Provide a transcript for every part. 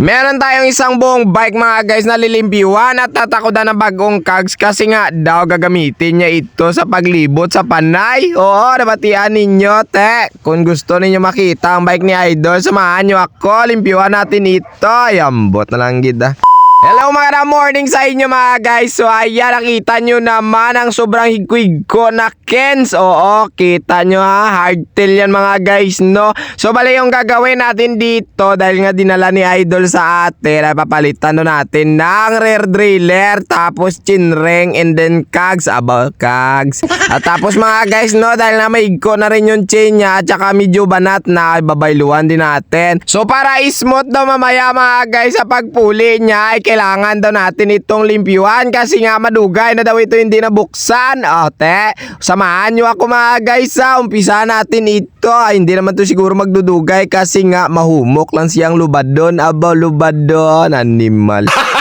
Meron tayong isang buong bike mga guys na lilimpiwan at tatakodan ng bagong kags kasi nga daw gagamitin niya ito sa paglibot sa panay. Oo, nabatian ninyo, te. Kung gusto ninyo makita ang bike ni Idol, samahan nyo ako. Limpiwan natin ito. Ayambot na lang gida. Hello mga morning sa inyo mga guys. So ayan, nakita nyo naman ang sobrang higwig ko na Kens. Oo, kita nyo ha. Hardtail yan mga guys, no? So bali yung gagawin natin dito dahil nga dinala ni Idol sa atin ay papalitan na natin ng rear driller tapos chinreng and then kags. Aba, kags. At tapos mga guys, no? Dahil na may ko na rin yung chain niya at saka medyo banat na babayluan din natin. So para smooth daw mamaya mga guys sa pagpuli niya ay kailangan daw natin itong limpyuhan kasi nga madugay na daw ito hindi nabuksan. O te, samahan nyo ako mga guys ha. Umpisa natin ito. Ay, hindi naman to siguro magdudugay kasi nga mahumok lang siyang lubad doon. Aba, lubad doon. Animal.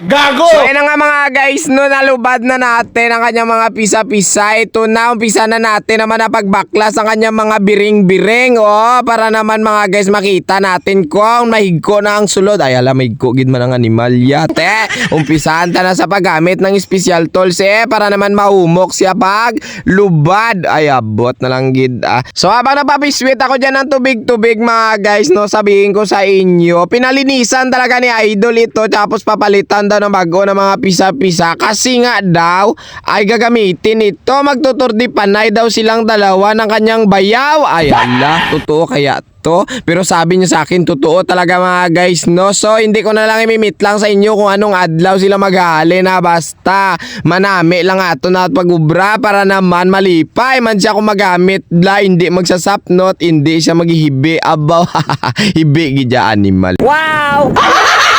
Gago! So, ayun na nga mga guys, no, nalubad na natin ang kanyang mga pisa-pisa. Ito na, umpisa na natin naman na pagbaklas ang kanyang mga biring-biring. Oh, para naman mga guys makita natin kung mahigko na ang sulod. Ay, alam, mahigko gid man ang animal yate. Umpisahan ta na sa paggamit ng special tools eh, para naman mahumok siya pag lubad. Ay, abot na lang gid. Ah. So, habang napapiswit ako dyan ng tubig-tubig mga guys, no, sabihin ko sa inyo, pinalinisan talaga ni Idol ito, tapos papalitan daw ng bago ng mga pisa-pisa. Kasi nga daw ay gagamitin ito magtuturdi panay daw silang dalawa ng kanyang bayaw. Ay ala totoo kaya to? Pero sabi niya sa akin totoo talaga mga guys no? So hindi ko na lang imimit lang sa inyo kung anong adlaw sila maghali na basta manami lang ato na pagubra para naman malipay. Man siya kung magamit la hindi magsasapnot hindi siya maghihibi. Abaw hibi gidya animal. Wow!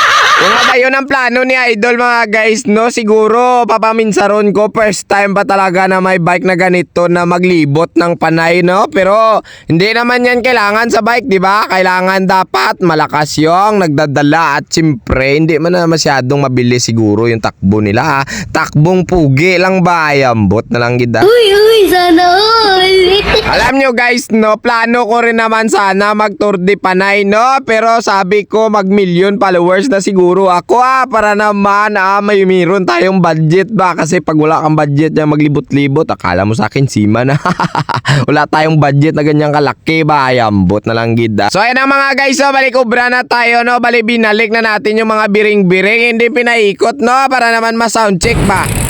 nga ba yun ang plano ni Idol mga guys, no? Siguro papaminsaron ko first time pa talaga na may bike na ganito na maglibot ng panay, no? Pero hindi naman yan kailangan sa bike, di ba? Kailangan dapat malakas yung nagdadala at siyempre hindi man na masyadong mabilis siguro yung takbo nila ha. Takbong pugi lang ba? Ayambot na lang gida. Uy, uy, sana all! Alam nyo guys, no, plano ko rin naman sana mag-tour de Panay, no? Pero sabi ko mag-million followers na siguro ako ah, para naman ah, may meron tayong budget ba? Kasi pag wala kang budget na maglibot-libot, akala mo sa akin sima na. wala tayong budget na ganyang kalaki ba? Ayambot na lang gida. So ayan ang mga guys, so balik ubra na tayo, no? Bali binalik na natin yung mga biring-biring, hindi pinaikot, no? Para naman ma-soundcheck ba?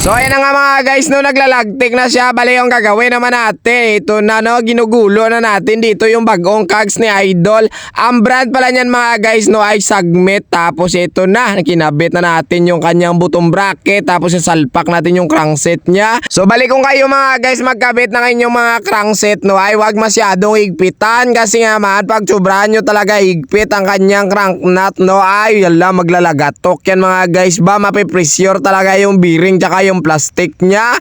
So ayan na nga mga guys, no naglalagtik na siya, bali yung gagawin naman natin. Ito na no, ginugulo na natin dito yung bagong kags ni Idol. Ang brand pala niyan mga guys no ay Sagmet. Tapos ito na, kinabit na natin yung kanyang butong bracket. Tapos salpak natin yung crankset niya. So balik kung kayo mga guys magkabit ng inyong mga crankset no ay wag masyadong higpitan. Kasi nga man, pag sobrahan nyo talaga higpit ang kanyang crank nut no ay yala maglalagatok yan mga guys ba. Mapipressure talaga yung bearing tsaka yung plastic niya.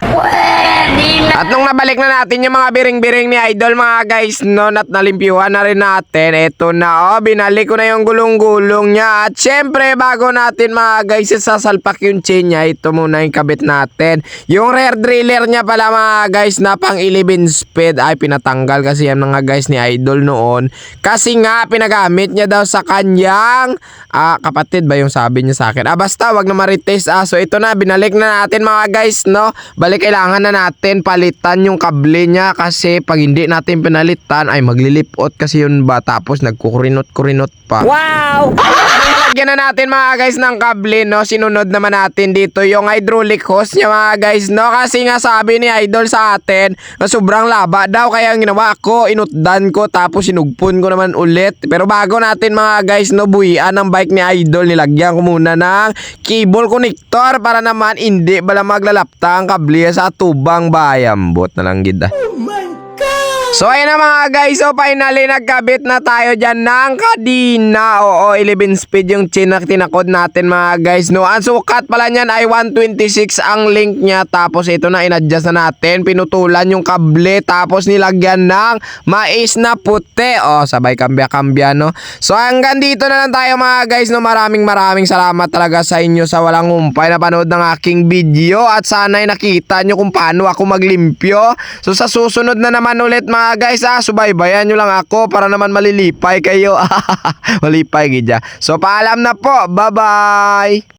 At nung nabalik na natin yung mga biring-biring ni Idol mga guys no at nalimpyuhan na rin natin. Eto na oh binalik ko na yung gulong-gulong niya. At syempre bago natin mga guys sasalpak yung chain niya ito muna yung kabit natin. Yung rear driller niya pala mga guys na pang 11 speed. Ay pinatanggal kasi yan mga guys ni Idol noon. Kasi nga pinagamit niya daw sa kanyang ah, kapatid ba yung sabi niya sa akin? Ah basta wag na marites. Ah so ito na binalik na natin mga guys no? Balik kailangan na natin palitan yung kable niya kasi pag hindi natin pinalitan ay maglilipot kasi yun ba? Tapos nagkukurinot-kurinot pa. Wow! Lagyan na natin mga guys ng kable no? Sinunod naman natin dito yung hydraulic hose niya mga guys no? Kasi nga sabi ni Idol sa atin na sobrang laba daw kaya ang ginawa ko inutdan ko tapos sinugpon ko naman ulit. Pero bago natin mga guys no buhian ng bike ni Idol nilagyan ko muna ng cable connector para naman hindi bala maglalapta ang kable sa tubang bayambot na lang gid ah. So ayun na mga guys, so finally nagkabit na tayo dyan ng kadina. Oo, 11 speed yung chain na tinakod natin mga guys. No, ang sukat pala niyan ay 126 ang link niya. Tapos ito na inadjust na natin. Pinutulan yung kable. Tapos nilagyan ng mais na puti. Oh, sabay kambya-kambya no. So hanggang dito na lang tayo mga guys. No, maraming maraming salamat talaga sa inyo sa walang humpay na panood ng aking video. At sana'y nakita nyo kung paano ako maglimpyo. So sa susunod na naman ulit mga guys ah, subaybayan nyo lang ako para naman malilipay kayo. malipay gidya. So paalam na po. Bye-bye.